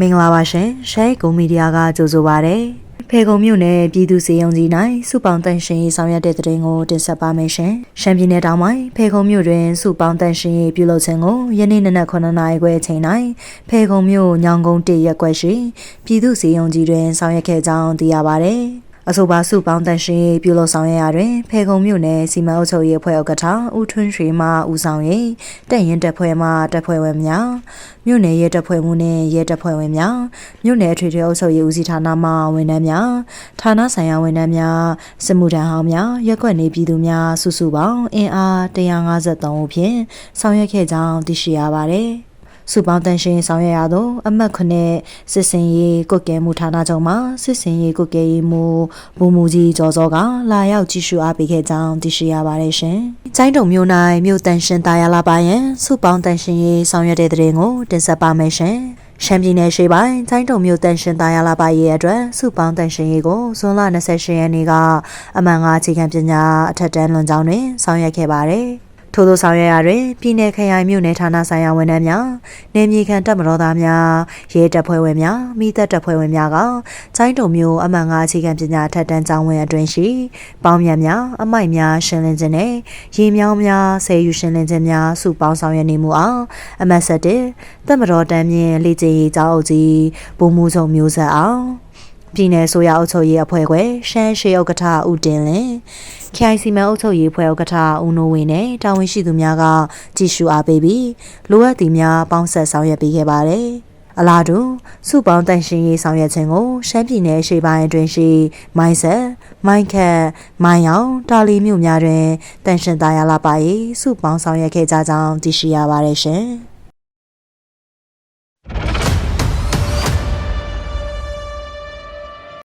မင်္ဂလာပါရှင်ရှဲကုံမီဒီယာကကြိုဆိုပါရစေဖေကုံမြို့နယ်ပြည်သူစေယုံကြီး၌စုပေါင်းတန်ရှင်ရေးဆောင်ရွက်တဲ့တဲ့တင်ကိုတင်ဆက်ပါမယ်ရှင်ရှမ်းပြည်နယ်တောင်ပိုင်းဖေကုံမြို့တွင်စုပေါင်းတန်ရှင်ရေးပြုလုပ်ခြင်းကိုယနေ့နနက်9နာရီခွဲအချိန်၌ဖေကုံမြို့ညောင်ကုန်းတရက်ကွက်ရှိပြည်သူစေယုံကြီးတွင်ဆောင်ရွက်ခဲ့ကြောင်းသိရပါဗျ။ အဆိုပါစုပေါင်းတန်ရှင်ရေးပြုလုပ်ဆောင်ရရာတွင်ဖေကုံမြို့နယ်စီမံအုပ်ချုပ်ရေးအဖွဲ့ဥက္ကဋ္ဌဦးထွန်းရွှေမှဦးဆောင်ရေးတက်ရင်တပ်ဖွဲ့မှတပ်ဖွဲ့ဝင်များမြို့နယ်ရဲတပ်ဖွဲ့မှုနှင့်ရဲတပ်ဖွဲ့ဝင်များမြို့နယ်အထွေထွေအုပ်ချုပ်ရေးဦးစီးဌာနမှဝန်ထမ်းများဌာနဆိုင်ရာဝန်ထမ်းများစစ်မှုထမ်းဟောင်းများရက်ကွက်နေပြည်သူများစုစုပေါင်းအင်အား153ဦးဖြင့်ဆောင်ရွက်ခဲ့ကြောင်းသိရှိရပါသည် စုပေါင်းတန်ရှင်ဆောင်ရွက်ရသောအမတ်ခုနှစ်စစ်စင်ရေးကုတ်ကဲမှုဌာနချုပ်မှစစ်စင်ရေးကုတ်ကဲရေးမှုဘူမူကြီးကျော်စောကလာရောက်ကြည့်ရှုအားပေးခဲ့ကြောင်းသိရှိရပါတယ်ရှင်။ကျိုင်းတုံမြို့၌မြို့တန်ရှင်တာယာလာပါယံစုပေါင်းတန်ရှင်ရေးဆောင်ရွက်တဲ့တဲ့ရင်ကိုတင်ဆက်ပါမယ်ရှင်။ရှမ်းပြည်နယ်ရှေ့ပိုင်းကျိုင်းတုံမြို့တန်ရှင်တာယာလာပါရဲ့အတွက်စုပေါင်းတန်ရှင်ရေးကိုဇွန်လ28ရက်နေ့ကအမှန်ငါအခြေခံပညာအထက်တန်းလွန်ကျောင်းတွင်ဆောင်ရွက်ခဲ့ပါတယ်။ ထို့သောဆောင်ရွက်ရာတွင်ပြည်내ခရိုင်မြို့နယ်ဌာနဆိုင်ရာဝန်ထမ်းများနေမြေခံတပ်မတော်သားများရဲတပ်ဖွဲ့ဝင်များမိသက်တပ်ဖွဲ့ဝင်များကကျိုင်းတုံမျိုးအမှန်ငါအခြေခံပညာထက်တန်းကျောင်းဝင်အတွင်ရှိပေါင်းမြတ်များအမိုက်များရှင်းလင်းခြင်းနဲ့ရေမြောင်းများဆယ်ယူရှင်းလင်းခြင်းများစုပေါင်းဆောင်ရွက်နေမှုအောင်အမတ်ဆက်တဲ့တပ်မတော်တမ်းမြင့်လေ့ကျင့်ရေးကျောင်းအုပ်ကြီးပုံမှုဆောင်မျိုးဆက်အောင် ပြည်내ဆိုရအုပ်ချုပ်ရေးအဖွဲ့ခွဲရှမ်းရှေးဥက္ကဋ္ဌဦးတင်လင်း KIC မဲအုပ်ချုပ်ရေးဖွဲ့ဥက္ကဋ္ဌဦးနိုးဝင်းနဲ့တာဝန်ရှိသူများကကြည်ရှုအားပေးပြီးလိုအပ်သူများပေါင်းဆက်ဆောင်ရွက်ပေးခဲ့ပါတယ်။အလားတူစုပေါင်းတန်ရှင်ရေးဆောင်ရွက်ခြင်းကိုရှမ်းပြည်နယ်ရှေ့ပိုင်းအတွင်းရှိမိုင်းဆက်မိုင်းခက်မိုင်းအောင်တာလီမြို့များတွင်တန်ရှင်သားရလာပါရေးစုပေါင်းဆောင်ရွက်ခဲ့ကြကြောင်းသိရှိရပါတယ်ရှင်။